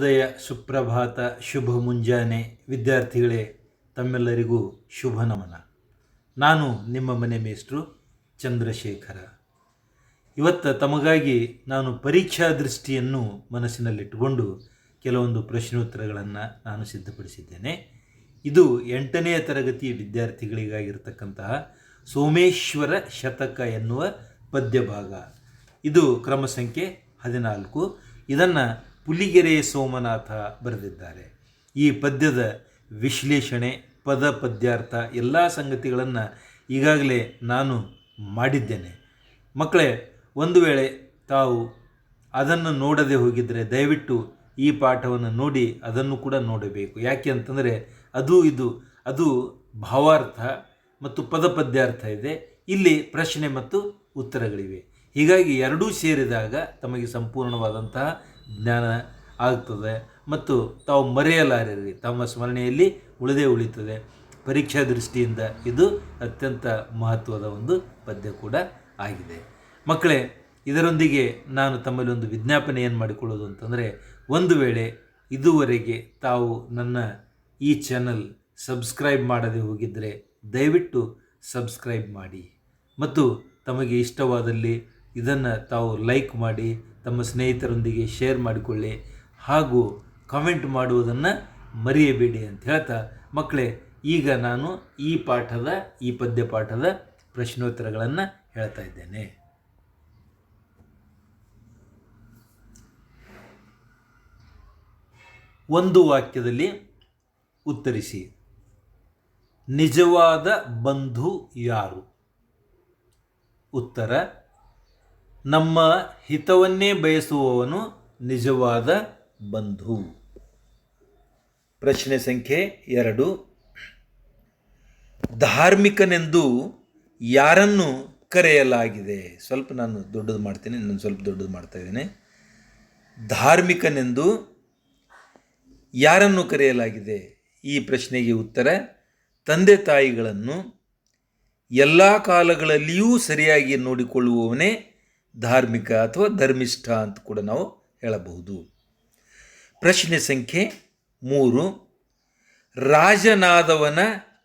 ಉದಯ ಸುಪ್ರಭಾತ ಶುಭ ಮುಂಜಾನೆ. ವಿದ್ಯಾರ್ಥಿಗಳೇ, ತಮ್ಮೆಲ್ಲರಿಗೂ ಶುಭ ನಮನ. ನಾನು ನಿಮ್ಮ ಮನೆ ಮೇಷ್ಟ್ರು ಚಂದ್ರಶೇಖರ. ಇವತ್ತು ತಮಗಾಗಿ ನಾನು ಪರೀಕ್ಷಾ ದೃಷ್ಟಿಯನ್ನು ಮನಸ್ಸಿನಲ್ಲಿಟ್ಟುಕೊಂಡು ಕೆಲವೊಂದು ಪ್ರಶ್ನೋತ್ತರಗಳನ್ನು ನಾನು ಸಿದ್ಧಪಡಿಸಿದ್ದೇನೆ. ಇದು ಎಂಟನೆಯ ತರಗತಿ ವಿದ್ಯಾರ್ಥಿಗಳಿಗಾಗಿರ್ತಕ್ಕಂತಹ ಸೋಮೇಶ್ವರ ಶತಕ ಎನ್ನುವ ಪದ್ಯಭಾಗ. ಇದು ಕ್ರಮ ಸಂಖ್ಯೆ ಹದಿನಾಲ್ಕು. ಇದನ್ನು ಪುಲಿಗೆರೆ ಸೋಮನಾಥ ಬರೆದಿದ್ದಾರೆ. ಈ ಪದ್ಯದ ವಿಶ್ಲೇಷಣೆ, ಪದ ಪದ್ಯಾರ್ಥ ಎಲ್ಲ ಸಂಗತಿಗಳನ್ನು ಈಗಾಗಲೇ ನಾನು ಮಾಡಿದ್ದೇನೆ. ಮಕ್ಕಳೇ, ಒಂದು ವೇಳೆ ತಾವು ಅದನ್ನು ನೋಡದೆ ಹೋಗಿದ್ದರೆ ದಯವಿಟ್ಟು ಈ ಪಾಠವನ್ನು ನೋಡಿ ಅದನ್ನು ಕೂಡ ನೋಡಬೇಕು. ಯಾಕೆ ಅಂತಂದರೆ ಅದು ಇದು, ಅದು ಭಾವಾರ್ಥ ಮತ್ತು ಪದ ಪದ್ಯಾರ್ಥ ಇದೆ. ಇಲ್ಲಿ ಪ್ರಶ್ನೆ ಮತ್ತು ಉತ್ತರಗಳಿವೆ. ಹೀಗಾಗಿ ಎರಡೂ ಸೇರಿದಾಗ ತಮಗೆ ಸಂಪೂರ್ಣವಾದಂತಹ ಜ್ಞಾನ ಆಗ್ತದೆ ಮತ್ತು ತಾವು ಮರೆಯಲಾರಿರಿ. ತಮ್ಮ ಸ್ಮರಣೆಯಲ್ಲಿ ಉಳಿದೇ ಉಳಿತದೆ. ಪರೀಕ್ಷಾ ದೃಷ್ಟಿಯಿಂದ ಇದು ಅತ್ಯಂತ ಮಹತ್ವದ ಒಂದು ಪದ್ಯ ಕೂಡ ಆಗಿದೆ. ಮಕ್ಕಳೇ, ಇದರೊಂದಿಗೆ ನಾನು ತಮ್ಮಲ್ಲಿ ಒಂದು ವಿಜ್ಞಾಪನೆ ಏನು ಮಾಡಿಕೊಳ್ಳೋದು ಅಂತಂದರೆ, ಒಂದು ವೇಳೆ ಇದುವರೆಗೆ ತಾವು ನನ್ನ ಈ ಚಾನಲ್ ಸಬ್ಸ್ಕ್ರೈಬ್ ಮಾಡದೆ ಹೋಗಿದ್ದರೆ ದಯವಿಟ್ಟು ಸಬ್ಸ್ಕ್ರೈಬ್ ಮಾಡಿ. ಮತ್ತು ತಮಗೆ ಇಷ್ಟವಾದಲ್ಲಿ ಇದನ್ನು ತಾವು ಲೈಕ್ ಮಾಡಿ ತಮ್ಮ ಸ್ನೇಹಿತರೊಂದಿಗೆ ಶೇರ್ ಮಾಡಿಕೊಳ್ಳಿ ಹಾಗೂ ಕಾಮೆಂಟ್ ಮಾಡುವುದನ್ನು ಮರೆಯಬೇಡಿ ಅಂತ ಹೇಳ್ತಾ, ಮಕ್ಕಳೇ, ಈಗ ನಾನು ಈ ಪಾಠದ, ಈ ಪದ್ಯ ಪಾಠದ ಪ್ರಶ್ನೋತ್ತರಗಳನ್ನು ಹೇಳ್ತಾ ಇದ್ದೇನೆ. ಒಂದು ವಾಕ್ಯದಲ್ಲಿ ಉತ್ತರಿಸಿ, ನಿಜವಾದ ಬಂಧು ಯಾರು? ಉತ್ತರ ನಮ್ಮ ಹಿತವನ್ನೇ ಬಯಸುವವನು ನಿಜವಾದ ಬಂಧು. ಪ್ರಶ್ನೆ ಸಂಖ್ಯೆ ಎರಡು. ಧಾರ್ಮಿಕನೆಂದು ಯಾರನ್ನು ಕರೆಯಲಾಗಿದೆ? ಸ್ವಲ್ಪ ನಾನು ದೊಡ್ಡದು ಮಾಡ್ತೀನಿ ನಾನು ಸ್ವಲ್ಪ ದೊಡ್ಡದು ಮಾಡ್ತಾ ಇದ್ದೇನೆ. ಧಾರ್ಮಿಕನೆಂದು ಯಾರನ್ನು ಕರೆಯಲಾಗಿದೆ? ಈ ಪ್ರಶ್ನೆಗೆ ಉತ್ತರ, ತಂದೆ ತಾಯಿಗಳನ್ನು ಎಲ್ಲ ಕಾಲಗಳಲ್ಲಿಯೂ ಸರಿಯಾಗಿ ನೋಡಿಕೊಳ್ಳುವವನೇ ಧಾರ್ಮಿಕ ಅಥವಾ ಧರ್ಮಿಷ್ಠ ಅಂತ ಕೂಡ ನಾವು ಹೇಳಬಹುದು. ಪ್ರಶ್ನೆ ಸಂಖ್ಯೆ ಮೂರು, ರಾಜನಾದವನ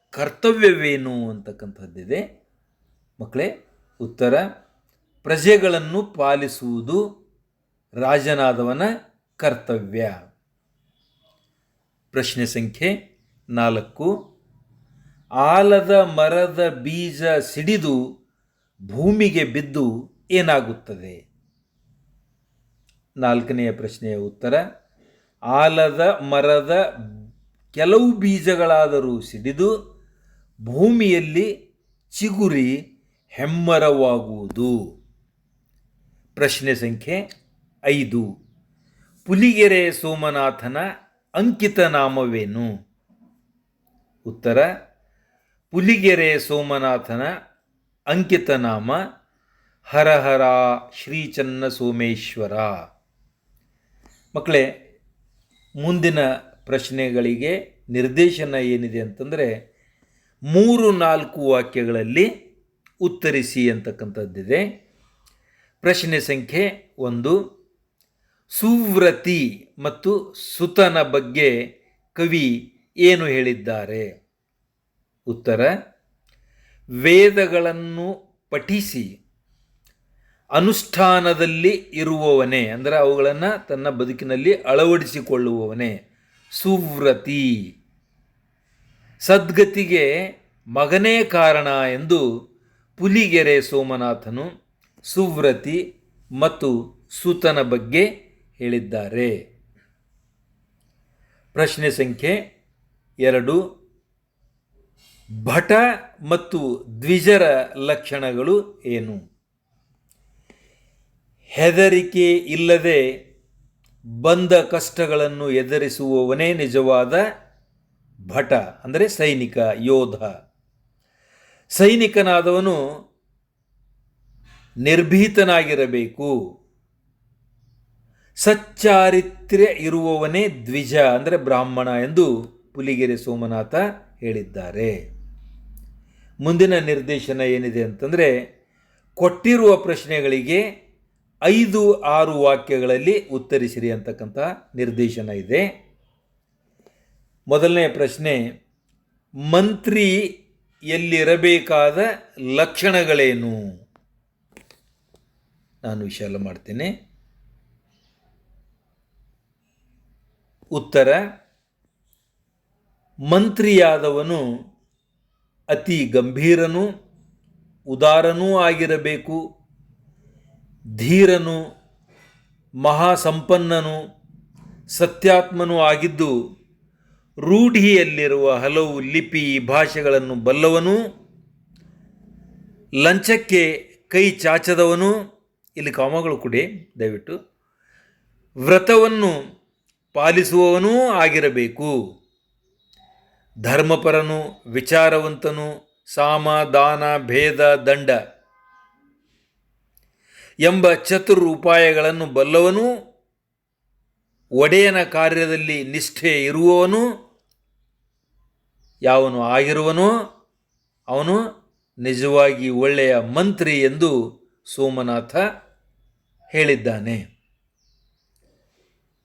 ಕರ್ತವ್ಯವೇನು ಅಂತಕ್ಕಂಥದ್ದಿದೆ. ಮಕ್ಕಳೇ, ಉತ್ತರ, ಪ್ರಜೆಗಳನ್ನು ಪಾಲಿಸುವುದು ರಾಜನಾದವನ ಕರ್ತವ್ಯ. ಪ್ರಶ್ನೆ ಸಂಖ್ಯೆ ನಾಲ್ಕು, ಆಲದ ಮರದ ಬೀಜ ಸಿಡಿದು ಭೂಮಿಗೆ ಬಿದ್ದು ಏನಾಗುತ್ತದೆ? ನಾಲ್ಕನೆಯ ಪ್ರಶ್ನೆಯ ಉತ್ತರ, ಆಲದ, ಮರದ ಕೆಲವು ಬೀಜಗಳಾದರೂ ಸಿಡಿದು ಭೂಮಿಯಲ್ಲಿ ಚಿಗುರಿ ಹೆಮ್ಮರವಾಗುವುದು. ಪ್ರಶ್ನೆ ಸಂಖ್ಯೆ ಐದು. ಪುಲಿಗೆರೆ ಸೋಮನಾಥನ ಅಂಕಿತ ನಾಮವೇನು? ಉತ್ತರ, ಪುಲಿಗೆರೆ ಸೋಮನಾಥನ ಅಂಕಿತ ನಾಮ ಹರಹರ ಶ್ರೀ ಚನ್ನ ಸೋಮೇಶ್ವರ. ಮಕ್ಕಳೇ ಮುಂದಿನ ಪ್ರಶ್ನೆಗಳಿಗೆ ನಿರ್ದೇಶನ ಏನಿದೆ ಅಂತಂದರೆ, ಮೂರು ನಾಲ್ಕು ವಾಕ್ಯಗಳಲ್ಲಿ ಉತ್ತರಿಸಿ ಅಂತಕ್ಕಂಥದ್ದಿದೆ. ಪ್ರಶ್ನೆ ಸಂಖ್ಯೆ ಒಂದು, ಸುವ್ರತಿ ಮತ್ತು ಸುತನ ಬಗ್ಗೆ ಕವಿ ಏನು ಹೇಳಿದ್ದಾರೆ? ಉತ್ತರ, ವೇದಗಳನ್ನು ಪಠಿಸಿ. ಅನುಷ್ಠಾನದಲ್ಲಿ ಇರುವವನೇ, ಅಂದರೆ ಅವುಗಳನ್ನು ತನ್ನ ಬದುಕಿನಲ್ಲಿ ಅಳವಡಿಸಿಕೊಳ್ಳುವವನೇ. ಸುವ್ರತಿ. ಸದ್ಗತಿಗೆ ಮಗನೇ ಕಾರಣ ಎಂದು ಪುಲಿಗೆರೆ ಸೋಮನಾಥನು ಸುವ್ರತಿ ಮತ್ತು ಸುತನ ಬಗ್ಗೆ ಹೇಳಿದ್ದಾರೆ. ಪ್ರಶ್ನೆ ಸಂಖ್ಯೆ ಎರಡು. ಭಟ ಮತ್ತು ದ್ವಿಜರ ಲಕ್ಷಣಗಳು ಏನು? ಹೆದರಿಕೆ ಇಲ್ಲದೆ ಬಂದ ಕಷ್ಟಗಳನ್ನು ಎದುರಿಸುವವನೇ ನಿಜವಾದ ಭಟ, ಅಂದರೆ ಸೈನಿಕ, ಯೋಧ. ಸೈನಿಕನಾದವನು ನಿರ್ಭೀತನಾಗಿರಬೇಕು. ಸಚ್ಚಾರಿತ್ರ್ಯ ಇರುವವನೇ ದ್ವಿಜ, ಅಂದರೆ ಬ್ರಾಹ್ಮಣ ಎಂದು ಪುಲಿಗೆರೆ ಸೋಮನಾಥ ಹೇಳಿದ್ದಾರೆ. ಮುಂದಿನ ನಿರ್ದೇಶನ ಏನಿದೆ ಅಂತಂದರೆ, ಕೊಟ್ಟಿರುವ ಪ್ರಶ್ನೆಗಳಿಗೆ ಐದು ಆರು ವಾಕ್ಯಗಳಲ್ಲಿ ಉತ್ತರಿಸಿರಿ ಅಂತಕ್ಕಂಥ ನಿರ್ದೇಶನ ಇದೆ. ಮೊದಲನೇ ಪ್ರಶ್ನೆ, ಮಂತ್ರಿ ಎಲ್ಲಿರಬೇಕಾದ ಲಕ್ಷಣಗಳೇನು? ನಾನು ವಿಶಾಲ ಮಾಡ್ತೇನೆ. ಉತ್ತರ, ಮಂತ್ರಿಯಾದವನು ಅತಿ ಗಂಭೀರನೂ ಉದಾರನೂ ಆಗಿರಬೇಕು. ಧೀರನು, ಮಹಾಸಂಪನ್ನನು, ಸತ್ಯಾತ್ಮನೂ ಆಗಿದ್ದು ರೂಢಿಯಲ್ಲಿರುವ ಹಲವು ಲಿಪಿ ಭಾಷೆಗಳನ್ನು ಬಲ್ಲವನು, ಲಂಚಕ್ಕೆ ಕೈ ಚಾಚದವನು. ಇಲ್ಲಿ ಕಾಮಗಳು ಕೊಡಿ, ದಯವಿಟ್ಟು. ವ್ರತವನ್ನು ಪಾಲಿಸುವವನೂ ಆಗಿರಬೇಕು. ಧರ್ಮಪರನು, ವಿಚಾರವಂತನು, ಸಾಮ, ದಾನ, ಭೇದ, ದಂಡ. ಎಂಬ ಚತುರ್ ಉಪಾಯಗಳನ್ನು ಬಲ್ಲವನು, ಒಡೆಯನ ಕಾರ್ಯದಲ್ಲಿ ನಿಷ್ಠೆ ಇರುವವನು, ಯಾವನು ಆಗಿರುವನೋ ಅವನು ನಿಜವಾಗಿ ಒಳ್ಳೆಯ ಮಂತ್ರಿ ಎಂದು ಸೋಮನಾಥ ಹೇಳಿದ್ದಾನೆ.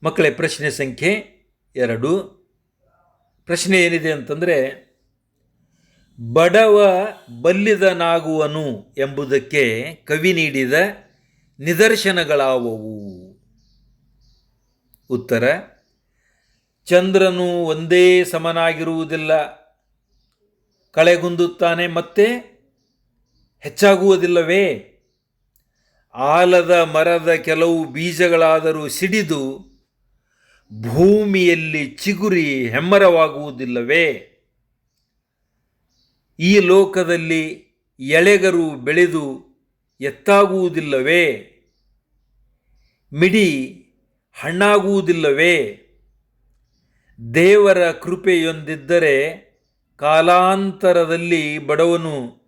ಮಕ್ಕಳೇ, ಪ್ರಶ್ನೆ ಸಂಖ್ಯೆ ಎರಡು. ಪ್ರಶ್ನೆ ಏನಿದೆ ಅಂತಂದರೆ, ಬಡವ ಬಲ್ಲಿದನಾಗುವನು ಎಂಬುದಕ್ಕೆ ಕವಿ ನೀಡಿದ ನಿದರ್ಶನಗಳಾವವು. ಉತ್ತರ, ಚಂದ್ರನು ಒಂದೇ ಸಮನಾಗಿರುವುದಿಲ್ಲ. ಕಳೆಗುಂದುತ್ತಾನೆ ಮತ್ತೆ ಹೆಚ್ಚಾಗುವುದಿಲ್ಲವೇ? ಆಲದ ಮರದ ಕೆಲವು ಬೀಜಗಳಾದರೂ ಸಿಡಿದು ಭೂಮಿಯಲ್ಲಿ ಚಿಗುರಿ ಹೆಮ್ಮರವಾಗುವುದಿಲ್ಲವೇ? ಈ ಲೋಕದಲ್ಲಿ ಎಳೆಗರು ಬೆಳೆದು ಎತ್ತಾಗುವುದಿಲ್ಲವೇ? ಮಿಡಿ ಹಣ್ಣಾಗುವುದಿಲ್ಲವೇ? ದೇವರ ಕೃಪೆಯೊಂದಿದ್ದರೆ ಕಾಲಾಂತರದಲ್ಲಿ ಬಡವನು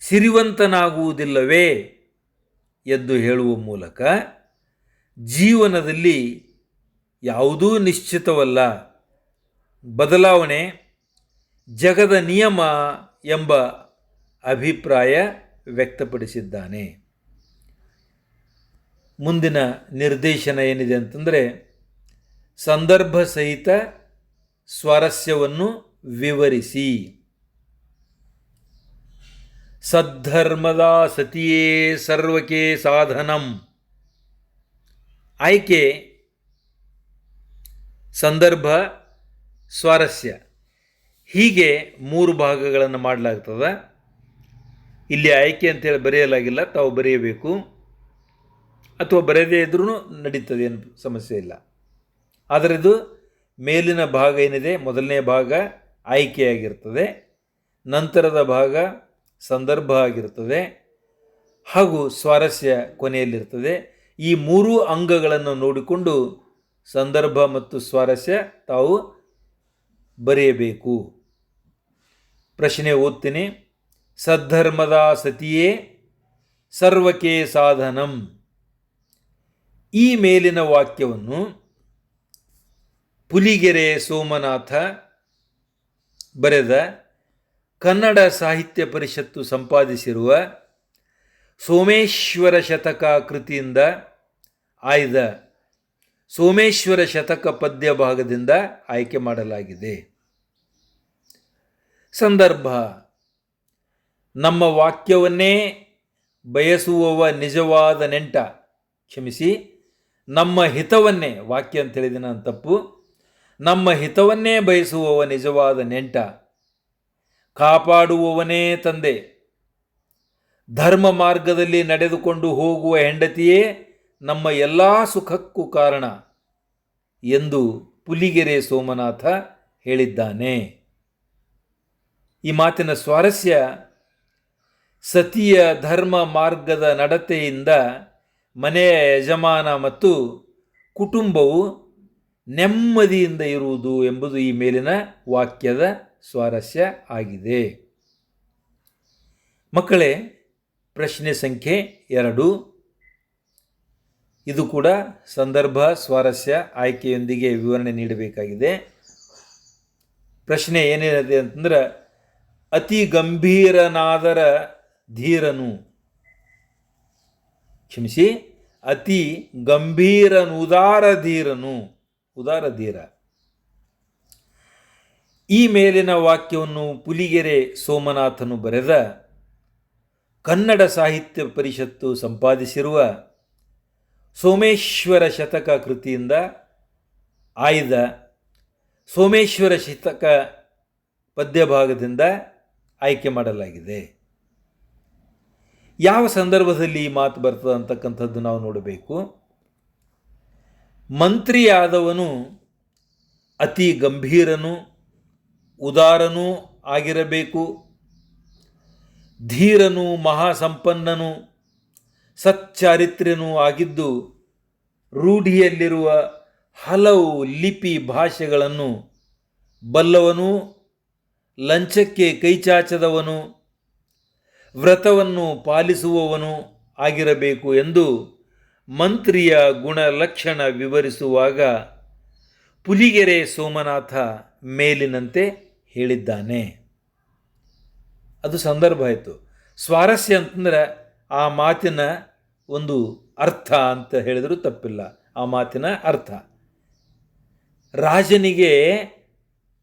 ಸಿರಿವಂತನಾಗುವುದಿಲ್ಲವೇ? ಎಂದು ಹೇಳುವ ಮೂಲಕ ಜೀವನದಲ್ಲಿ ಯಾವುದೂ ನಿಶ್ಚಿತವಲ್ಲ. ಬದಲಾವಣೆ ಜಗದ ನಿಯಮ ಎಂಬ ಅಭಿಪ್ರಾಯ ವ್ಯಕ್ತಪಡಿಸಿದ್ದಾನೆ. ಮುಂದಿನ ನಿರ್ದೇಶನ ಏನಿದೆ ಅಂತಂದರೆ, ಸಂದರ್ಭ ಸಹಿತ ಸ್ವಾರಸ್ಯವನ್ನು ವಿವರಿಸಿ. ಸದ್ಧರ್ಮದ ಸತಿಯೇ ಸರ್ವಕೆ ಸಾಧನಂ. ಆಯ್ಕೆ, ಸಂದರ್ಭ, ಸ್ವಾರಸ್ಯ. ಹೀಗೆ ಮೂರು ಭಾಗಗಳನ್ನು ಮಾಡಲಾಗ್ತದೆ. ಇಲ್ಲಿ ಆಯ್ಕೆ ಅಂತೇಳಿ ಬರೆಯಲಾಗಿಲ್ಲ, ತಾವು ಬರೆಯಬೇಕು. ಅಥವಾ ಬರೆಯದೇ ಇದ್ರೂ ನಡೀತದೆ, ಏನು ಸಮಸ್ಯೆ ಇಲ್ಲ. ಆದರೆ ಇದು ಮೇಲಿನ ಭಾಗ ಏನಿದೆ, ಮೊದಲನೇ ಭಾಗ ಆಯ್ಕೆಯಾಗಿರ್ತದೆ, ನಂತರದ ಭಾಗ ಸಂದರ್ಭ ಆಗಿರ್ತದೆ, ಹಾಗೂ ಸ್ವಾರಸ್ಯ ಕೊನೆಯಲ್ಲಿರ್ತದೆ. ಈ ಮೂರೂ ಅಂಗಗಳನ್ನು ನೋಡಿಕೊಂಡು ಸಂದರ್ಭ ಮತ್ತು ಸ್ವಾರಸ್ಯ ತಾವು ಬರೆಯಬೇಕು. ಪ್ರಶ್ನೆ ಓದ್ತೀನಿ. ಸದ್ಧರ್ಮದ ಸತಿಯೇ ಸರ್ವಕೆ ಸಾಧನಂ. ಈ ಮೇಲಿನ ವಾಕ್ಯವನ್ನು ಪುಲಿಗೆರೆ ಸೋಮನಾಥ ಬರೆದ ಕನ್ನಡ ಸಾಹಿತ್ಯ ಪರಿಷತ್ತು ಸಂಪಾದಿಸಿರುವ ಸೋಮೇಶ್ವರ ಶತಕ ಕೃತಿಯಿಂದ ಆಯ್ದ ಸೋಮೇಶ್ವರ ಶತಕ ಪದ್ಯ ಭಾಗದಿಂದ ಆಯ್ಕೆ ಮಾಡಲಾಗಿದೆ. ಸಂದರ್ಭ ನಮ್ಮ ವಾಕ್ಯವನ್ನೇ ಬಯಸುವವ ನಿಜವಾದ ನೆಂಟ. ಕ್ಷಮಿಸಿ. ನಮ್ಮ ಹಿತವನ್ನೇ, ವಾಕ್ಯ ಅಂತ ಹೇಳಿದ ನಾನು ತಪ್ಪು. ನಮ್ಮ ಹಿತವನ್ನೇ ಬಯಸುವವ ನಿಜವಾದ ನೆಂಟ. ಕಾಪಾಡುವವನೇ ತಂದೆ. ಧರ್ಮ ಮಾರ್ಗದಲ್ಲಿ ನಡೆದುಕೊಂಡು ಹೋಗುವ ಹೆಂಡತಿಯೇ ನಮ್ಮ ಎಲ್ಲ ಸುಖಕ್ಕೂ ಕಾರಣ ಎಂದು ಪುಲಿಗೆರೆ ಸೋಮನಾಥ ಹೇಳಿದ್ದಾನೆ. ಈ ಮಾತಿನ ಸ್ವಾರಸ್ಯ ಸತಿಯ ಧರ್ಮ ಮಾರ್ಗದ ನಡತೆಯಿಂದ ಮನೆಯ ಯಜಮಾನ ಮತ್ತು ಕುಟುಂಬವು ನೆಮ್ಮದಿಯಿಂದ ಇರುವುದು ಎಂಬುದು ಈ ಮೇಲಿನ ವಾಕ್ಯದ ಸ್ವಾರಸ್ಯ ಆಗಿದೆ. ಮಕ್ಕಳೇ, ಪ್ರಶ್ನೆ ಸಂಖ್ಯೆ ಎರಡು. ಇದು ಕೂಡ ಸಂದರ್ಭ ಸ್ವಾರಸ್ಯ ಆಯ್ಕೆಯೊಂದಿಗೆ ವಿವರಣೆ ನೀಡಬೇಕಾಗಿದೆ. ಪ್ರಶ್ನೆ ಏನಿದೆ ಅಂತಂದ್ರೆ, ಅತಿ ಗಂಭೀರನಾದರ ಧೀರನು. ಕ್ಷಮಿಸಿ. ಅತಿ ಗಂಭೀರನು ಉದಾರ ಧೀರನು. ಉದಾರ ಧೀರ. ಈ ಮೇಲಿನ ವಾಕ್ಯವನ್ನು ಪುಲಿಗೆರೆ ಸೋಮನಾಥನು ಬರೆದ, ಕನ್ನಡ ಸಾಹಿತ್ಯ ಪರಿಷತ್ತು ಸಂಪಾದಿಸಿರುವ ಸೋಮೇಶ್ವರ ಶತಕ ಕೃತಿಯಿಂದ ಆಯ್ದ ಸೋಮೇಶ್ವರ ಶತಕ ಪದ್ಯಭಾಗದಿಂದ ಆಯ್ಕೆ ಮಾಡಲಾಗಿದೆ. ಯಾವ ಸಂದರ್ಭದಲ್ಲಿ ಈ ಮಾತು ಬರ್ತದೆ ಅಂತಕ್ಕಂಥದ್ದು ನಾವು ನೋಡಬೇಕು. ಮಂತ್ರಿಯಾದವನು ಅತಿ ಗಂಭೀರನು, ಉದಾರನೂ ಆಗಿರಬೇಕು. ಧೀರನು, ಮಹಾಸಂಪನ್ನನು, ಸಚ್ಚಾರಿತ್ರ್ಯನೂ ಆಗಿದ್ದು ರೂಢಿಯಲ್ಲಿರುವ ಹಲವು ಲಿಪಿ ಭಾಷೆಗಳನ್ನು ಬಲ್ಲವನು, ಲಂಚಕ್ಕೆ ಕೈಚಾಚದವನು ವ್ರತವನ್ನು ಪಾಲಿಸುವವನು ಆಗಿರಬೇಕು ಎಂದು ಮಂತ್ರಿಯ ಗುಣಲಕ್ಷಣ ವಿವರಿಸುವಾಗ ಪುಲಿಗೆರೆ ಸೋಮನಾಥ ಮೇಲಿನಂತೆ ಹೇಳಿದ್ದಾನೆ. ಅದು ಸಂದರ್ಭ ಆಯಿತು. ಸ್ವಾರಸ್ಯ ಅಂತಂದ್ರೆ ಆ ಮಾತಿನ ಒಂದು ಅರ್ಥ ಅಂತ ಹೇಳಿದರೂ ತಪ್ಪಿಲ್ಲ. ಆ ಮಾತಿನ ಅರ್ಥ. ರಾಜನಿಗೆ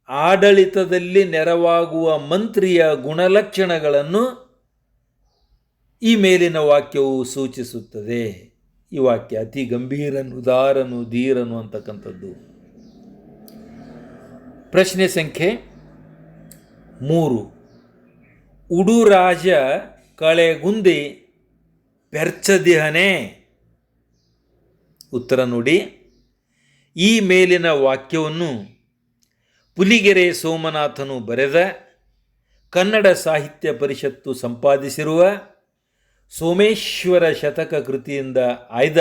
ಆಡಳಿತದಲ್ಲಿ ನೆರವಾಗುವ ಮಂತ್ರಿಯ ಗುಣಲಕ್ಷಣಗಳನ್ನು ಈ ಮೇಲಿನ ವಾಕ್ಯವು ಸೂಚಿಸುತ್ತದೆ. ಈ ವಾಕ್ಯ ಅತಿ ಗಂಭೀರನು, ಉದಾರನು, ಧೀರನು ಅಂತಕ್ಕಂಥದ್ದು. ಪ್ರಶ್ನೆ ಸಂಖ್ಯೆ ಮೂರು. ಉಡುರಾಜ ಕಳೆಗುಂದಿ ಪೆರ್ಚದಿಹನೆ ಉತ್ತರ ನೋಡಿ. ಈ ಮೇಲಿನ ವಾಕ್ಯವನ್ನು ಪುಲಿಗೆರೆ ಸೋಮನಾಥನು ಬರೆದ, ಕನ್ನಡ ಸಾಹಿತ್ಯ ಪರಿಷತ್ತು ಸಂಪಾದಿಸಿರುವ ಸೋಮೇಶ್ವರ ಶತಕ ಕೃತಿಯಿಂದ ಆಯ್ದ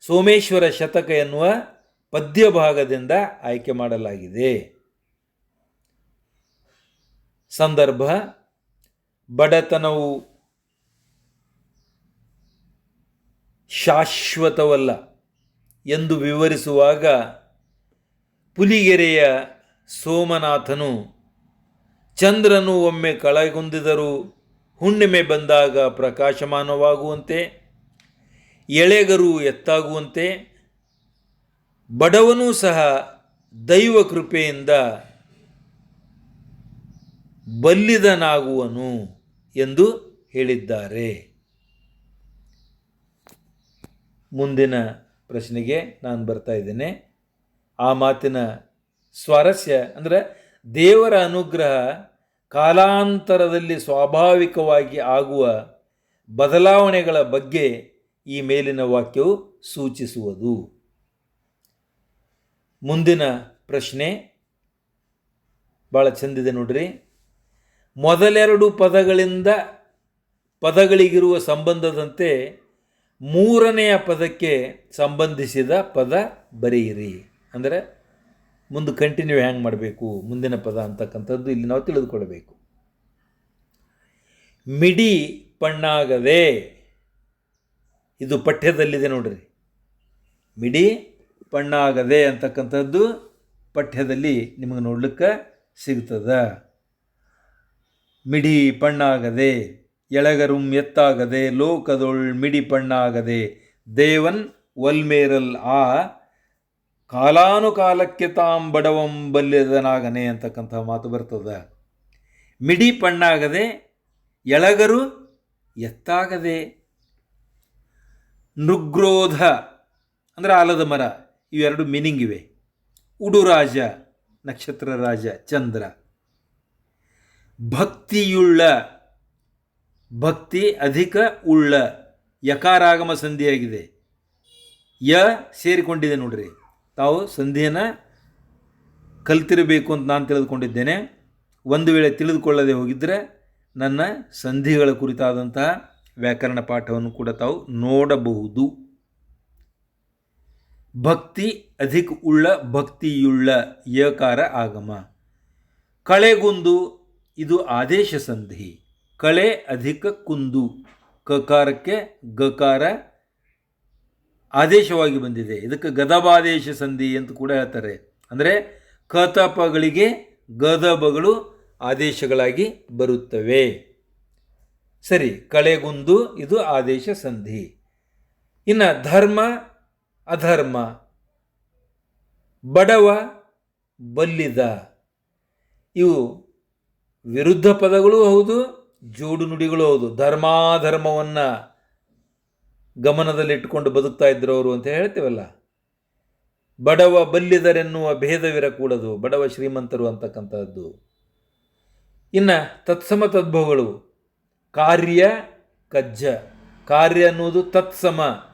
ಸೋಮೇಶ್ವರ ಶತಕ ಎನ್ನುವ ಪದ್ಯಭಾಗದಿಂದ ಆಯ್ಕೆ ಮಾಡಲಾಗಿದೆ. ಸಂದರ್ಭ, ಬಡತನವು ಶಾಶ್ವತವಲ್ಲ ಎಂದು ವಿವರಿಸುವಾಗ ಪುಲಿಗೆರೆಯ ಸೋಮನಾಥನು ಚಂದ್ರನು ಒಮ್ಮೆ ಕಳೆಗುಂದಿದರೂ ಹುಣ್ಣಿಮೆ ಬಂದಾಗ ಪ್ರಕಾಶಮಾನವಾಗುವಂತೆ, ಎಳೆಗರು ಎತ್ತಾಗುವಂತೆ, ಬಡವನೂ ಸಹ ದೈವ ಕೃಪೆಯಿಂದ ಬಲ್ಲಿದನಾಗುವನು ಎಂದು ಹೇಳಿದ್ದಾರೆ. ಮುಂದಿನ ಪ್ರಶ್ನೆಗೆ ನಾನು ಬರ್ತಾ ಇದ್ದೇನೆ. ಆ ಮಾತಿನ ಸ್ವಾರಸ್ಯ ಅಂದರೆ ದೇವರ ಅನುಗ್ರಹ ಕಾಲಾಂತರದಲ್ಲಿ ಸ್ವಾಭಾವಿಕವಾಗಿ ಆಗುವ ಬದಲಾವಣೆಗಳ ಬಗ್ಗೆ ಈ ಮೇಲಿನ ವಾಕ್ಯವು ಸೂಚಿಸುವುದು. ಮುಂದಿನ ಪ್ರಶ್ನೆ ಭಾಳ ಚೆಂದಿದೆ ನೋಡ್ರಿ. ಮೊದಲೆರಡು ಪದಗಳಿಂದ ಪದಗಳಿಗಿರುವ ಸಂಬಂಧದಂತೆ ಮೂರನೆಯ ಪದಕ್ಕೆ ಸಂಬಂಧಿಸಿದ ಪದ ಬರೆಯಿರಿ. ಅಂದರೆ ಮುಂದೆ ಕಂಟಿನ್ಯೂ ಹ್ಯಾಂಗ್ ಮಾಡಬೇಕು, ಮುಂದಿನ ಪದ ಅಂತಕ್ಕಂಥದ್ದು ಇಲ್ಲಿ ನಾವು ತಿಳಿದುಕೊಳ್ಳಬೇಕು. ಮಿಡಿ ಪಣ್ಣಾಗದೆ, ಇದು ಪಠ್ಯದಲ್ಲಿದೆ ನೋಡ್ರಿ. ಮಿಡಿ ಪಣ್ಣಾಗದೆ ಅಂತಕ್ಕಂಥದ್ದು ಪಠ್ಯದಲ್ಲಿ ನಿಮಗೆ ನೋಡ್ಲಿಕ್ಕೆ ಸಿಗ್ತದ. ಮಿಡಿ ಪಣ್ಣಾಗದೆ, ಎಳಗರುಂ ಎತ್ತಾಗದೆ, ಲೋಕದೊಳ್ ಮಿಡಿ ಪಣ್ಣಾಗದೆ, ದೇವನ್ ಒಲ್ಮೇರಲ್ ಆ ಕಾಲಾನುಕಾಲಕ್ಕೆ ತಾಂ ಬಡವಂ ಬಲ್ಯದನಾಗನೆ ಅಂತಕ್ಕಂಥ ಮಾತು ಬರ್ತದ. ಮಿಡಿ ಪಣ್ಣಾಗದೆ, ಎಳಗರು ಎತ್ತಾಗದೆ, ನೃಗ್ರೋಧ, ಅಂದರೆ ಆಲದ ಮರ, ಇವೆರಡು ಮೀನಿಂಗ್ ಇವೆ. ಉಡುರಾಜ ನಕ್ಷತ್ರ ರಾಜ, ಚಂದ್ರ. ಭಕ್ತಿಯುಳ್ಳ, ಭಕ್ತಿ ಅಧಿಕ ಉಳ್ಳ, ಯಕಾರಾಗಮ ಸಂಧಿಯಾಗಿದೆ. ಯ ಸೇರಿಕೊಂಡಿದೆ ನೋಡ್ರಿ. ತಾವು ಸಂಧಿಯನ್ನು ಕಲ್ತಿರಬೇಕು ಅಂತ ನಾನು ತಿಳಿದುಕೊಂಡಿದ್ದೇನೆ. ಒಂದು ವೇಳೆ ತಿಳಿದುಕೊಳ್ಳದೆ ಹೋಗಿದ್ದರೆ ನನ್ನ ಸಂಧಿಗಳ ಕುರಿತಾದಂತಹ ವ್ಯಾಕರಣ ಪಾಠವನ್ನು ಕೂಡ ತಾವು ನೋಡಬಹುದು. ಭಕ್ತಿ ಅಧಿಕ ಉಳ್ಳ ಭಕ್ತಿಯುಳ್ಳ ಯಕಾರ ಆಗಮ. ಕಳೆಗುಂದು ಇದು ಆದೇಶ ಸಂಧಿ. ಕಳೆ ಅಧಿಕ ಕುಂದು. ಕಕಾರಕ್ಕೆ ಗಕಾರ ಆದೇಶವಾಗಿ ಬಂದಿದೆ. ಇದಕ್ಕೆ ಗದಬಾದೇಶ ಸಂಧಿ ಅಂತ ಕೂಡ ಹೇಳ್ತಾರೆ. ಅಂದರೆ ಕತಪಗಳಿಗೆ ಗದಬಗಳು ಆದೇಶಗಳಾಗಿ ಬರುತ್ತವೆ. ಸರಿ, ಕಳೆಗುಂದು ಇದು ಆದೇಶ ಸಂಧಿ. ಇನ್ನು ಧರ್ಮ, ಅಧರ್ಮ, ಬಡವ, ಬಲ್ಲಿದ, ಇವು ವಿರುದ್ಧ ಪದಗಳು ಹೌದು, ಜೋಡು ನುಡಿಗಳು ಹೌದು. ಧರ್ಮಾಧರ್ಮವನ್ನು ಗಮನದಲ್ಲಿಟ್ಟುಕೊಂಡು ಬದುಕ್ತಾ ಇದ್ರು ಅವರು ಅಂತ ಹೇಳ್ತೀವಲ್ಲ? ಬಡವ ಬಲ್ಲಿದರೆನ್ನುವ ಭೇದವಿರಕೂಡದು ಬಡವ ಶ್ರೀಮಂತರು ಅಂತಕ್ಕಂಥದ್ದು. ಇನ್ನು ತತ್ಸಮ ತದ್ಭವಗಳು ಕಾರ್ಯ, ಕಜ್ಜ. ಕಾರ್ಯ ಅನ್ನುವುದು ತತ್ಸಮ,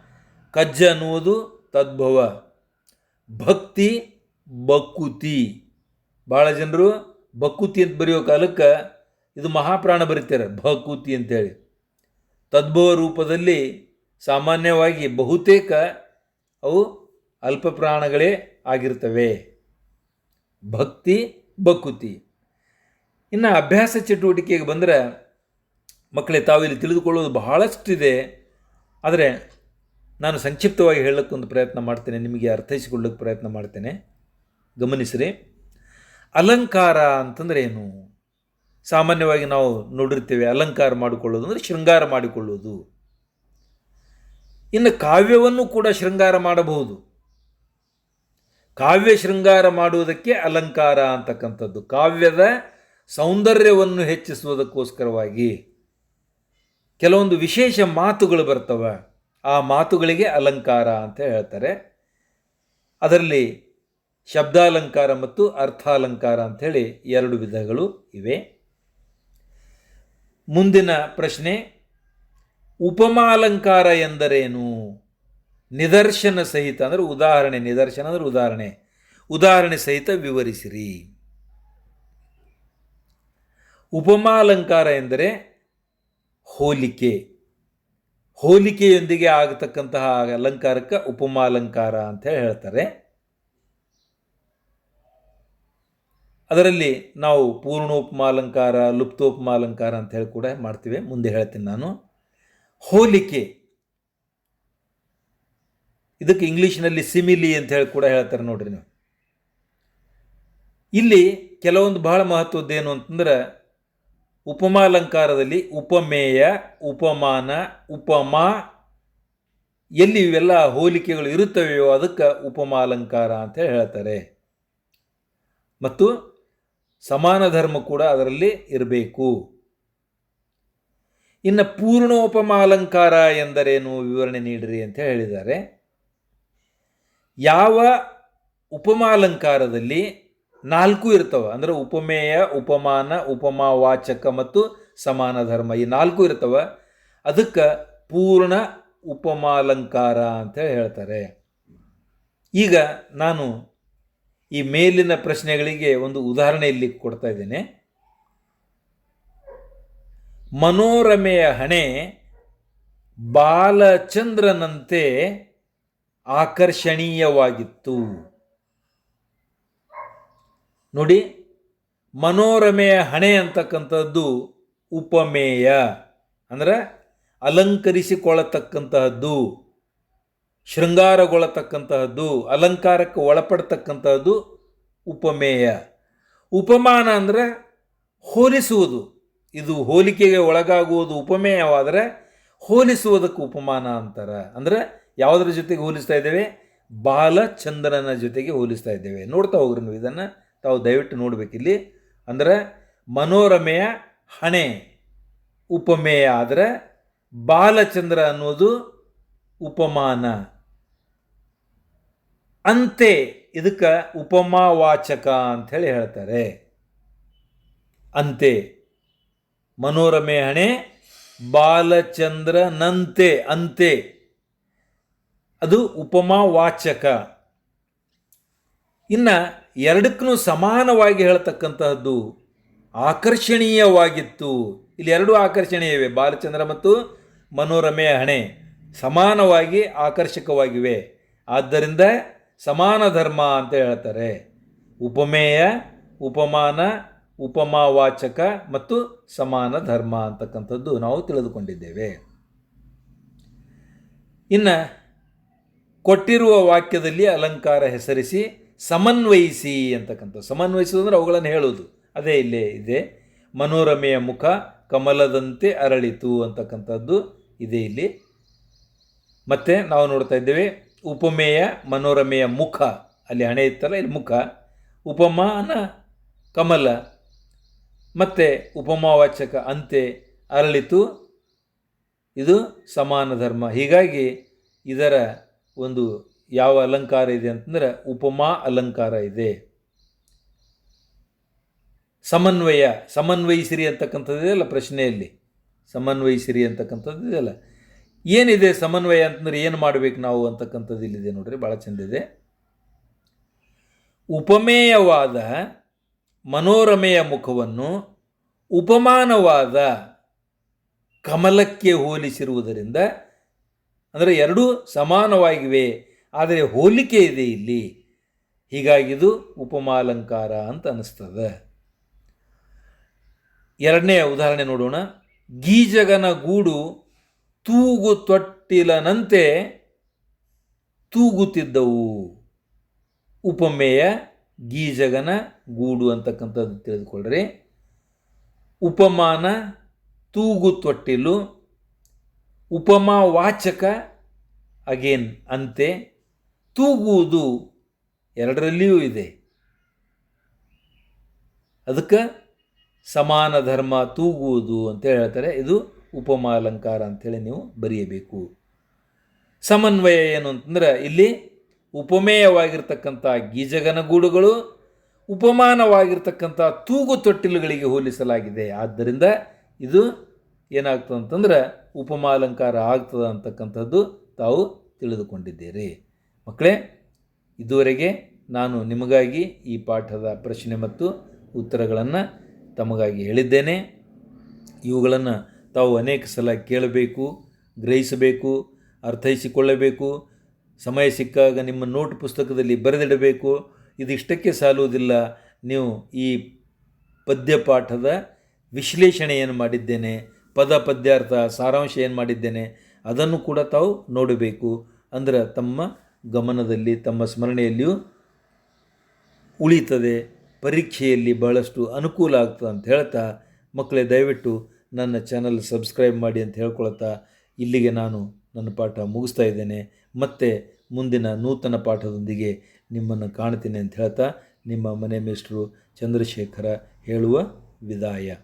ಕಜ್ಜ ಅನ್ನುವುದು ತದ್ಭವ. ಭಕ್ತಿ, ಬಕುತಿ. ಭಾಳ ಜನರು ಬಕ್ಕುತಿ ಅಂತ ಬರೆಯೋ ಕಾಲಕ್ಕೆ ಇದು ಮಹಾಪ್ರಾಣ ಬರೀತಾರೆ, ಭಕುತಿ ಅಂತೇಳಿ. ತದ್ಭವ ರೂಪದಲ್ಲಿ ಸಾಮಾನ್ಯವಾಗಿ ಬಹುತೇಕ ಅವು ಅಲ್ಪ ಪ್ರಾಣಗಳೇ ಆಗಿರ್ತವೆ. ಭಕ್ತಿ ಬಕುತಿ ಇನ್ನು ಅಭ್ಯಾಸ ಚಟುವಟಿಕೆಗೆ ಬಂದರೆ ಮಕ್ಕಳೇ ತಾವು ಇಲ್ಲಿ ತಿಳಿದುಕೊಳ್ಳೋದು ಬಹಳಷ್ಟಿದೆ. ಆದರೆ ನಾನು ಸಂಕ್ಷಿಪ್ತವಾಗಿ ಹೇಳೋಕ್ಕೊಂದು ಪ್ರಯತ್ನ ಮಾಡ್ತೇನೆ, ನಿಮಗೆ ಅರ್ಥೈಸಿಕೊಳ್ಳೋಕ್ಕೆ ಪ್ರಯತ್ನ ಮಾಡ್ತೇನೆ. ಗಮನಿಸ್ರಿ. ಅಲಂಕಾರ ಅಂತಂದರೆ ಏನು? ಸಾಮಾನ್ಯವಾಗಿ ನಾವು ನೋಡಿರ್ತೇವೆ, ಅಲಂಕಾರ ಮಾಡಿಕೊಳ್ಳೋದು ಅಂದರೆ ಶೃಂಗಾರ ಮಾಡಿಕೊಳ್ಳೋದು. ಇನ್ನು ಕಾವ್ಯವನ್ನು ಕೂಡ ಶೃಂಗಾರ ಮಾಡಬಹುದು. ಕಾವ್ಯ ಶೃಂಗಾರ ಮಾಡುವುದಕ್ಕೆ ಅಲಂಕಾರ ಅಂತಕ್ಕಂಥದ್ದು. ಕಾವ್ಯದ ಸೌಂದರ್ಯವನ್ನು ಹೆಚ್ಚಿಸುವುದಕ್ಕೋಸ್ಕರವಾಗಿ ಕೆಲವೊಂದು ವಿಶೇಷ ಮಾತುಗಳು ಬರ್ತವೆ. ಆ ಮಾತುಗಳಿಗೆ ಅಲಂಕಾರ ಅಂತ ಹೇಳ್ತಾರೆ. ಅದರಲ್ಲಿ ಶಬ್ದಾಲಂಕಾರ ಮತ್ತು ಅರ್ಥಾಲಂಕಾರ ಅಂಥೇಳಿ ಎರಡು ವಿಧಗಳು ಇವೆ. ಮುಂದಿನ ಪ್ರಶ್ನೆ ಉಪಮಾಲಂಕಾರ ಎಂದರೇನು? ನಿದರ್ಶನ ಸಹಿತ, ಅಂದರೆ ಉದಾಹರಣೆ, ನಿದರ್ಶನ ಅಂದರೆ ಉದಾಹರಣೆ. ಉದಾಹರಣೆ ಸಹಿತ ವಿವರಿಸಿರಿ. ಉಪಮಾಲಂಕಾರ ಎಂದರೆ ಹೋಲಿಕೆ. ಹೋಲಿಕೆಯೊಂದಿಗೆ ಆಗತಕ್ಕಂತಹ ಅಲಂಕಾರಕ್ಕೆ ಉಪಮಾಲಂಕಾರ ಅಂತ ಹೇಳ್ತಾರೆ. ಅದರಲ್ಲಿ ನಾವು ಪೂರ್ಣೋಪಮಾಲಂಕಾರ, ಲುಪ್ತೋಪಮಾಲಂಕಾರ ಅಂತ ಹೇಳಿ ಕೂಡ ಮಾಡ್ತೀವಿ. ಮುಂದೆ ಹೇಳ್ತೀನಿ ನಾನು. ಹೋಲಿಕೆ. ಇದಕ್ಕೆ ಇಂಗ್ಲೀಷ್ನಲ್ಲಿ ಸಿಮಿಲಿ ಅಂತ ಹೇಳಿ ಕೂಡ ಹೇಳ್ತಾರೆ ನೋಡ್ರಿ ನೀವು. ಇಲ್ಲಿ ಕೆಲವೊಂದು ಬಹಳ ಮಹತ್ವದ್ದೇನು ಅಂತಂದ್ರೆ, ಉಪಮಾಲಂಕಾರದಲ್ಲಿ ಉಪಮೇಯ, ಉಪಮಾನ, ಉಪಮಾ, ಎಲ್ಲಿ ಇವೆಲ್ಲ ಹೋಲಿಕೆಗಳು ಇರುತ್ತವೆಯೋ ಅದಕ್ಕೆ ಉಪಮಾಲಂಕಾರ ಅಂತ ಹೇಳ್ತಾರೆ. ಮತ್ತು ಸಮಾನ ಧರ್ಮ ಕೂಡ ಅದರಲ್ಲಿ ಇರಬೇಕು. ಇನ್ನು ಪೂರ್ಣೋಪಮಾಲಂಕಾರ ಎಂದರೇನು ವಿವರಣೆ ನೀಡಿರಿ ಅಂತ ಹೇಳಿದ್ದಾರೆ. ಯಾವ ಉಪಮಾಲಂಕಾರದಲ್ಲಿ ನಾಲ್ಕು ಇರ್ತವೆ? ಅಂದರೆ ಉಪಮೇಯ, ಉಪಮಾನ, ಉಪಮಾವಾಚಕ ಮತ್ತು ಸಮಾನ ಧರ್ಮ ಈ ನಾಲ್ಕು ಇರ್ತವೆ. ಅದಕ್ಕೆ ಪೂರ್ಣ ಉಪಮಾಲಂಕಾರ ಅಂತ ಹೇಳ್ತಾರೆ. ಈಗ ನಾನು ಈ ಮೇಲಿನ ಪ್ರಶ್ನೆಗಳಿಗೆ ಒಂದು ಉದಾಹರಣೆ ಇಲ್ಲಿ ಕೊಡ್ತಾ ಇದ್ದೇನೆ. ಮನೋರಮೆಯ ಹಣೆ ಬಾಲಚಂದ್ರನಂತೆ ಆಕರ್ಷಣೀಯವಾಗಿತ್ತು. ನೋಡಿ, ಮನೋರಮೆಯ ಹಣೆ ಅಂತಕ್ಕಂಥದ್ದು ಉಪಮೇಯ, ಅಂದರೆ ಅಲಂಕರಿಸಿಕೊಳ್ಳತಕ್ಕಂತಹದ್ದು, ಶೃಂಗಾರಗೊಳ್ಳತಕ್ಕಂತಹದ್ದು, ಅಲಂಕಾರಕ್ಕೆ ಒಳಪಡ್ತಕ್ಕಂತಹದ್ದು ಉಪಮೇಯ. ಉಪಮಾನ ಅಂದರೆ ಹೋಲಿಸುವುದು. ಇದು ಹೋಲಿಕೆಗೆ ಒಳಗಾಗುವುದು ಉಪಮೇಯವಾದರೆ ಹೋಲಿಸುವುದಕ್ಕೆ ಉಪಮಾನ ಅಂತಾರೆ. ಅಂದರೆ ಯಾವುದರ ಜೊತೆಗೆ ಹೋಲಿಸ್ತಾ ಇದ್ದೇವೆ? ಬಾಲಚಂದ್ರನ ಜೊತೆಗೆ ಹೋಲಿಸ್ತಾ ಇದ್ದೇವೆ. ನೋಡ್ತಾ ಹೋಗ್ರಿ ನೀವು ಇದನ್ನು. ತಾವು ದಯವಿಟ್ಟು ನೋಡಬೇಕಿಲ್ಲಿ ಅಂದರೆ ಮನೋರಮೆಯ ಹಣೆ ಉಪಮೇಯ ಆದರೆ ಬಾಲಚಂದ್ರ ಅನ್ನೋದು ಉಪಮಾನ. ಅಂತೆ ಇದಕ್ಕೆ ಉಪಮಾವಾಚಕ ಅಂಥೇಳಿ ಹೇಳ್ತಾರೆ. ಅಂತೆ ಮನೋರಮೆ ಹಣೆ ಬಾಲಚಂದ್ರನಂತೆ ಅಂತೆ. ಅದು ಉಪಮಾವಾಚಕ ಇನ್ನು ಎರಡಕ್ಕೂ ಸಮಾನವಾಗಿ ಹೇಳ್ತಕ್ಕಂತಹದ್ದು ಆಕರ್ಷಣೀಯವಾಗಿತ್ತು. ಇಲ್ಲಿ ಎರಡು ಆಕರ್ಷಣೀಯವೆ, ಬಾಲಚಂದ್ರ ಮತ್ತು ಮನೋರಮೆಯ ಹಣೆ. ಸಮಾನವಾಗಿ, ಆಕರ್ಷಕವಾಗಿವೆ. ಆದ್ದರಿಂದ ಸಮಾನ ಧರ್ಮ ಅಂತ ಹೇಳ್ತಾರೆ. ಉಪಮೇಯ, ಉಪಮಾನ ಉಪಮಾವಾಚಕ ಮತ್ತು ಸಮಾನ ಧರ್ಮ ಅಂತಕ್ಕಂಥದ್ದು ನಾವು ತಿಳಿದುಕೊಂಡಿದ್ದೇವೆ. ಇನ್ನು ಕೊಟ್ಟಿರುವ ವಾಕ್ಯದಲ್ಲಿ ಅಲಂಕಾರ ಹೆಸರಿಸಿ ಸಮನ್ವಯಿಸಿ ಅಂತಕ್ಕಂಥ ಸಮನ್ವಯಿಸೋದು ಅವುಗಳನ್ನು ಹೇಳೋದು ಅದೇ ಇಲ್ಲೇ ಇದೆ. ಮನೋರಮೆಯ ಮುಖ ಕಮಲದಂತೆ ಅರಳಿತು ಅಂತಕ್ಕಂಥದ್ದು ಇದೆ ಇಲ್ಲಿ. ಮತ್ತು ನಾವು ನೋಡ್ತಾ ಇದ್ದೇವೆ, ಉಪಮೇಯ ಮನೋರಮೆಯ ಮುಖ, ಅಲ್ಲಿ ಹಣೆ ಇತ್ತಲ್ಲ, ಇಲ್ಲಿ ಮುಖ. ಉಪಮಾನ ಕಮಲ. ಮತ್ತು ಉಪಮಾವಾಚಕ ಅಂತೆ ಅರಳಿತು. ಇದು ಸಮಾನ ಧರ್ಮ. ಹೀಗಾಗಿ ಇದರ ಒಂದು ಯಾವ ಅಲಂಕಾರ ಇದೆ ಅಂತಂದ್ರೆ ಉಪಮಾ ಅಲಂಕಾರ ಇದೆ. ಸಮನ್ವಯ, ಸಮನ್ವಯಿಸಿರಿ ಅಂತಕ್ಕಂಥದ್ದು ಇದೆಯಲ್ಲ ಪ್ರಶ್ನೆಯಲ್ಲಿ. ಸಮನ್ವಯಿಸಿರಿ ಅಂತಕ್ಕಂಥದ್ದು ಇದೆಯಲ್ಲ ಏನಿದೆ ಸಮನ್ವಯ ಅಂತಂದ್ರೆ ಏನು ಮಾಡಬೇಕು ನಾವು ಅಂತಕ್ಕಂಥದ್ದು ಇಲ್ಲಿದೆ ನೋಡ್ರಿ ಭಾಳ ಚಂದಿದೆ. ಉಪಮೇಯವಾದ ಮನೋರಮೆಯ ಮುಖವನ್ನು ಉಪಮಾನವಾದ ಕಮಲಕ್ಕೆ ಹೋಲಿಸಿರುವುದರಿಂದ, ಅಂದರೆ ಎರಡೂ ಸಮಾನವಾಗಿವೆ, ಆದರೆ ಹೋಲಿಕೆ ಇದೆ ಇಲ್ಲಿ. ಹೀಗಾಗಿ ಇದು ಉಪಮಾಲಂಕಾರ ಅಂತ ಅನ್ನಿಸ್ತದೆ. ಎರಡನೇ ಉದಾಹರಣೆ ನೋಡೋಣ. ಗೀಜಗನ ಗೂಡು ತೂಗು ತೊಟ್ಟಿಲನಂತೆ ತೂಗುತ್ತಿದ್ದವು. ಉಪಮೇಯ ಗೀಜಗನ ಗೂಡು ಅಂತಕ್ಕಂಥದ್ದು ತಿಳಿದುಕೊಳ್ಳ್ರಿ. ಉಪಮಾನ, ತೂಗು ತೊಟ್ಟಿಲು, ಉಪಮಾ ವಾಚಕ, ಅಗೇನ್ ಅಂತೆ, ತೂಗುವುದು ಎರಡರಲ್ಲಿಯೂ ಇದೆ. ಅದಕ್ಕೆ ಸಮಾನ ಧರ್ಮ ತೂಗುವುದು ಅಂತ ಹೇಳ್ತಾರೆ. ಇದು ಉಪಮಾಲಂಕಾರ ಅಂಥೇಳಿ ನೀವು ಬರೆಯಬೇಕು. ಸಮನ್ವಯ ಏನು ಅಂತಂದ್ರೆ ಇಲ್ಲಿ ಉಪಮೇಯವಾಗಿರ್ತಕ್ಕಂಥ ಗೀಜಗನ ಗೂಡುಗಳು ಉಪಮಾನವಾಗಿರ್ತಕ್ಕಂಥ ತೂಗು ತೊಟ್ಟಿಲುಗಳಿಗೆ ಹೋಲಿಸಲಾಗಿದೆ. ಆದ್ದರಿಂದ ಇದು ಏನಾಗ್ತದೆ ಅಂತಂದ್ರೆ ಉಪಮಾಲಂಕಾರ ಆಗ್ತದೆ ಅಂತಕ್ಕಂಥದ್ದು ತಾವು ತಿಳಿದುಕೊಂಡಿದ್ದೀರಿ. ಮಕ್ಕಳೇ, ಇದುವರೆಗೆ ನಾನು ನಿಮಗಾಗಿ ಈ ಪಾಠದ ಪ್ರಶ್ನೆ ಮತ್ತು ಉತ್ತರಗಳನ್ನು ತಮಗಾಗಿ ಹೇಳಿದ್ದೇನೆ. ಇವುಗಳನ್ನು ತಾವು ಅನೇಕ ಸಲ ಕೇಳಬೇಕು, ಗ್ರಹಿಸಬೇಕು, ಅರ್ಥೈಸಿಕೊಳ್ಳಬೇಕು, ಸಮಯ ಸಿಕ್ಕಾಗ ನಿಮ್ಮ ನೋಟ್ ಪುಸ್ತಕದಲ್ಲಿ ಬರೆದಿಡಬೇಕು ಇದಿಷ್ಟಕ್ಕೆ ಸಾಲುವುದಿಲ್ಲ. ನೀವು ಈ ಪದ್ಯಪಾಠದ ವಿಶ್ಲೇಷಣೆ ಏನು ಮಾಡಿದ್ದೇನೆ, ಪದ ಪದ್ಯಾರ್ಥ ಸಾರಾಂಶ ಏನು ಮಾಡಿದ್ದೇನೆ, ಅದನ್ನು ಕೂಡ ತಾವು ನೋಡಬೇಕು. ಅಂದ್ರೆ ತಮ್ಮ ಗಮನದಲ್ಲಿ, ತಮ್ಮ ಸ್ಮರಣೆಯಲ್ಲಿಯೂ ಉಳಿತದೆ, ಪರೀಕ್ಷೆಯಲ್ಲಿ ಬಹಳಷ್ಟು ಅನುಕೂಲ ಆಗ್ತದೆ ಅಂತ ಹೇಳ್ತಾ, ಮಕ್ಕಳೇ ದಯವಿಟ್ಟು ನನ್ನ ಚಾನಲ್ ಸಬ್ಸ್ಕ್ರೈಬ್ ಮಾಡಿ ಅಂತ ಹೇಳ್ಕೊಳ್ತಾ, ಇಲ್ಲಿಗೆ ನಾನು ನನ್ನ ಪಾಠ ಮುಗಿಸ್ತಾ ಇದ್ದೇನೆ. ಮತ್ತು ಮುಂದಿನ ನೂತನ ಪಾಠದೊಂದಿಗೆ ನಿಮ್ಮನ್ನು ಕಾಣ್ತೀನಿ ಅಂತ ಹೇಳ್ತಾ ನಿಮ್ಮ ಮನೆ ಮೇಷ್ಟ್ರು ಚಂದ್ರಶೇಖರ ಹೇಳುವ ವಿದಾಯ.